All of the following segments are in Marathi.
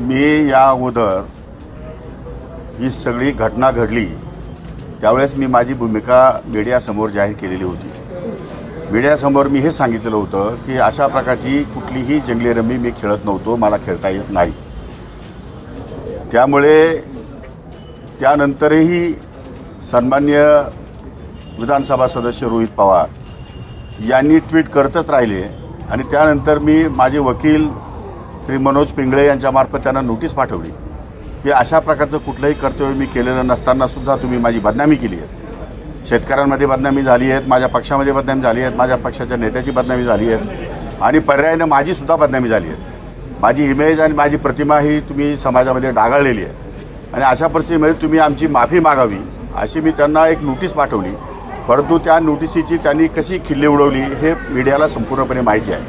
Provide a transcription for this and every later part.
मी या अगोदर ही सगळी घटना घडली त्यावेळेस मी माझी भूमिका मीडियासमोर जाहीर केलेली होती. मीडियासमोर मी हे सांगितलेलं होतं की अशा प्रकारची कुठलीही जंगली रमी मी खेळत नव्हतो मला खेळता येत नाही. त्यामुळे त्यानंतरही सन्मान्य विधानसभा सदस्य रोहित पवार यांनी ट्विट करतच राहिले आणि त्यानंतर मी माझे वकील श्री मनोज पिंगळे यांच्यामार्फत त्यांना नोटीस पाठवली की अशा प्रकारचं कुठलंही कर्तव्य मी केलेलं नसताना सुद्धा तुम्ही माझी बदनामी केली आहे. शेतकऱ्यांमध्ये बदनामी झाली आहेत माझ्या पक्षामध्ये बदनामी झाली आहेत माझ्या पक्षाच्या नेत्याची बदनामी झाली आहे आणि पर्यायानं माझीसुद्धा बदनामी झाली आहे. माझी इमेज आणि माझी प्रतिमा ही तुम्ही समाजामध्ये डागाळलेली आहे. आणि अशा परिस्थितीमध्ये तुम्ही आमची माफी मागावी अशी मी त्यांना एक नोटीस पाठवली. परंतु त्या नोटिसीची त्यांनी कशी खिल्ली उडवली हे मीडियाला संपूर्णपणे माहिती आहे.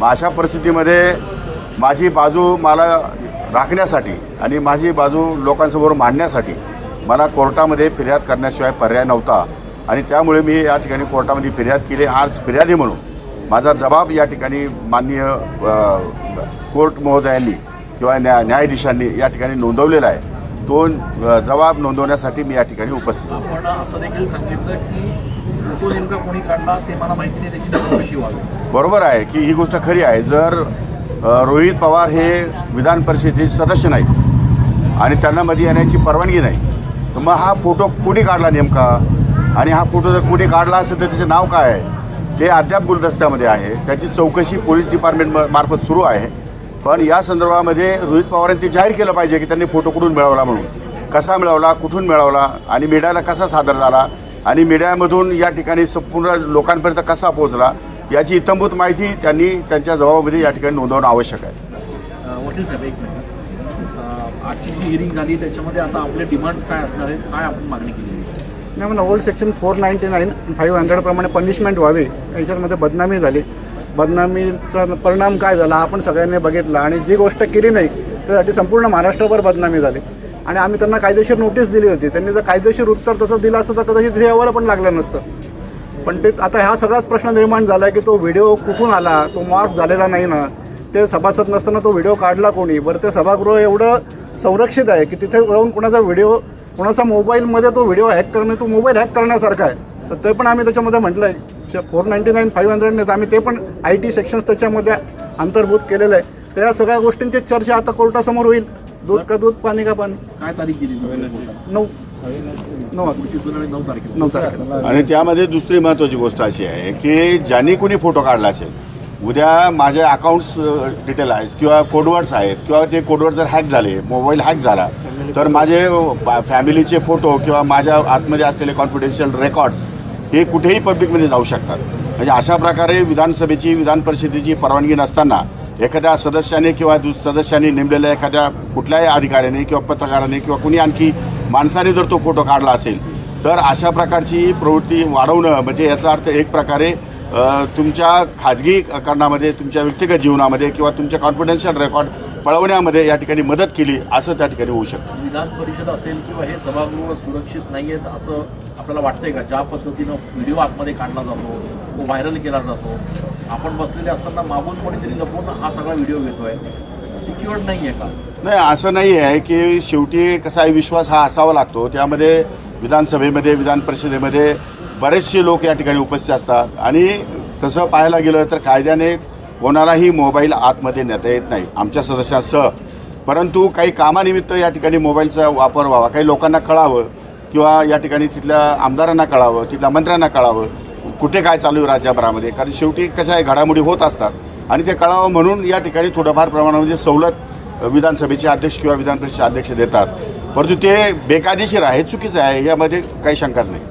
मग अशा परिस्थितीमध्ये माझी बाजू मला राखण्यासाठी आणि माझी बाजू लोकांसमोर मांडण्यासाठी मला कोर्टामध्ये फिर्याद करण्याशिवाय पर्याय नव्हता. आणि त्यामुळे मी या ठिकाणी कोर्टामध्ये फिर्याद केली. आज फिर्यादी म्हणून माझा जबाब या ठिकाणी माननीय कोर्ट महोदयांनी किंवा न्या न्यायाधीशांनी या ठिकाणी नोंदवलेला आहे. तो जबाब नोंदवण्यासाठी मी या ठिकाणी उपस्थित. आपण असं देखील सांगितलं की फोटो नेमका कोणी काढला ते मला माहिती नाही त्याची चौकशी व्हावी. बरोबर आहे की ही गोष्ट खरी आहे. जर रोहित पवार हे विधान परिषदेचे सदस्य नाहीत. आणि त्यांना मध्ये येण्याची परवानगी नाही. तर मग हा फोटो कुणी काढला नेमका? आणि हा फोटो जर कुणी काढला असेल तर त्याचे नाव काय आहे? ते अद्याप गुलदस्त्यामध्ये आहे. त्याची चौकशी पोलीस डिपार्टमेंट मार्फत सुरू आहे. पण या संदर्भामध्ये रोहित पवारांनी ते जाहीर केलं पाहिजे की त्यांनी फोटो कुठून मिळवला म्हणून. कसा मिळवला कुठून मिळवला आणि मीडियाला कसा सादर झाला आणि मीडियामधून या ठिकाणी संपूर्ण लोकांपर्यंत कसा पोहोचला याची इतंभूत माहिती त्यांनी त्यांच्या जबाबामध्ये या ठिकाणी नोंदवणं आवश्यक आहे. वकील साहेब एक मिनिट. आजची जी हिअरिंग झाली त्याच्यामध्ये आता आपले डिमांड्स काय असणार आहेत? काय आपण मागणी केली? आहे? नाही म्हणा old section four ninety nine five हंड्रेडप्रमाणे punishment व्हावी. याच्यामध्ये बदनामी झाली. बदनामीचा परिणाम काय झाला आपण सगळ्यांनी बघितला आणि जी गोष्ट केली नाही त्यासाठी संपूर्ण महाराष्ट्रभर बदनामी झाली. आणि आम्ही त्यांना कायदेशीर नोटीस दिली होती. त्यांनी जर कायदेशीर उत्तर तसं दिलं असतं तर कदाचित हे यावं पण लागलं नसतं. पण ते आता हा सगळाच प्रश्न निर्माण झाला आहे की तो व्हिडिओ कुठून आला तो मॉर्फ झालेला नाही ना. ते सभासद नसताना तो व्हिडिओ काढला कोणी? बरं ते सभागृह एवढं संरक्षित आहे की तिथे जाऊन कुणाचा व्हिडिओ कुणाचा मोबाईलमध्ये तो व्हिडिओ हॅक करणे तो मोबाईल हॅक करण्यासारखा आहे. तर ते पण आम्ही त्याच्यामध्ये म्हटलं आहे फोर नाईन्टी नाईन फाईव्ह हंड्रेडने तर आम्ही ते पण आय टी सेक्शन्स त्याच्यामध्ये अंतर्भूत केलेलं आहे. तर या सगळ्या गोष्टींची चर्चा आता कोर्टासमोर होईल. दूध का दूध पाणी का पाणी? काय तारीख दिली? नऊ. नऊ पुढची सुनावणी नऊ तारखेला. नऊ तारखेला. आणि त्यामध्ये दुसरी महत्त्वाची गोष्ट अशी आहे की ज्यांनी कोणी फोटो काढला असेल उद्या माझे अकाउंट्स डिटेल आहेत किंवा कोडवर्ड्स आहेत किंवा ते कोडवर्ड जर हॅक झाले मोबाईल हॅक झाला तर माझे फॅमिलीचे फोटो किंवा माझ्या आतमध्ये असलेले कॉन्फिडेन्शियल रेकॉर्ड्स हे कुठेही पब्लिकमध्ये जाऊ शकतात. म्हणजे अशा प्रकारे विधानसभेची विधान परिषदेची परवानगी नसताना एखाद्या सदस्याने किंवा दु सदस्यांनी नेमलेल्या एखाद्या कुठल्याही अधिकाऱ्याने किंवा पत्रकाराने किंवा कुणी आणखी माणसाने जर तो फोटो काढला असेल तर अशा प्रकारची प्रवृत्ती वाढवणं म्हणजे याचा अर्थ एक प्रकारे तुमच्या तुमच्या खाजगीकरणामध्ये तुमच्या व्यक्तिगत जीवनामध्ये किंवा तुमच्या कॉन्फिडेन्शियल रेकॉर्ड पळवण्यामध्ये या ठिकाणी मदत केली असं त्या ठिकाणी होऊ शकतं. विधान परिषद असेल किंवा हे सभागृह सुरक्षित नाही आहेत असं आपल्याला वाटतंय का? ज्या पद्धतीनं व्हिडिओ आतमध्ये काढला जातो तो व्हायरल केला जातो आपण बसलेले असताना मागून कोणीतरी लपवून हा सगळा व्हिडिओ घेतोय सिक्युअर्ड नाही आहे का? नाही असं नाही आहे की शेवटी कसा आहे विश्वास हा असावा लागतो. त्यामध्ये विधानसभेमध्ये विधान परिषदेमध्ये बरेचसे लोक या ठिकाणी उपस्थित असतात. आणि तसं पाहायला गेलं तर कायद्याने कोणालाही मोबाईल आतमध्ये नेता येत नाही आमच्या सदस्यांसह. परंतु काही कामानिमित्त या ठिकाणी मोबाईलचा वापर व्हावा काही लोकांना कळावं किंवा या ठिकाणी तिथल्या आमदारांना कळावं तिथल्या मंत्र्यांना कळावं कुठे काय चालू आहे राज्यभरामध्ये. कारण शेवटी कसं आहे घडामोडी होत असतात. आणि ते कळावं म्हणून या ठिकाणी थोडंफार प्रमाणामध्ये म्हणजे सवलत विधानसभेचे अध्यक्ष किंवा विधान परिषदेचे अध्यक्ष देतात. परंतु ते बेकायदेशीर आहे चुकीचं आहे यामध्ये काही शंकाच नाही.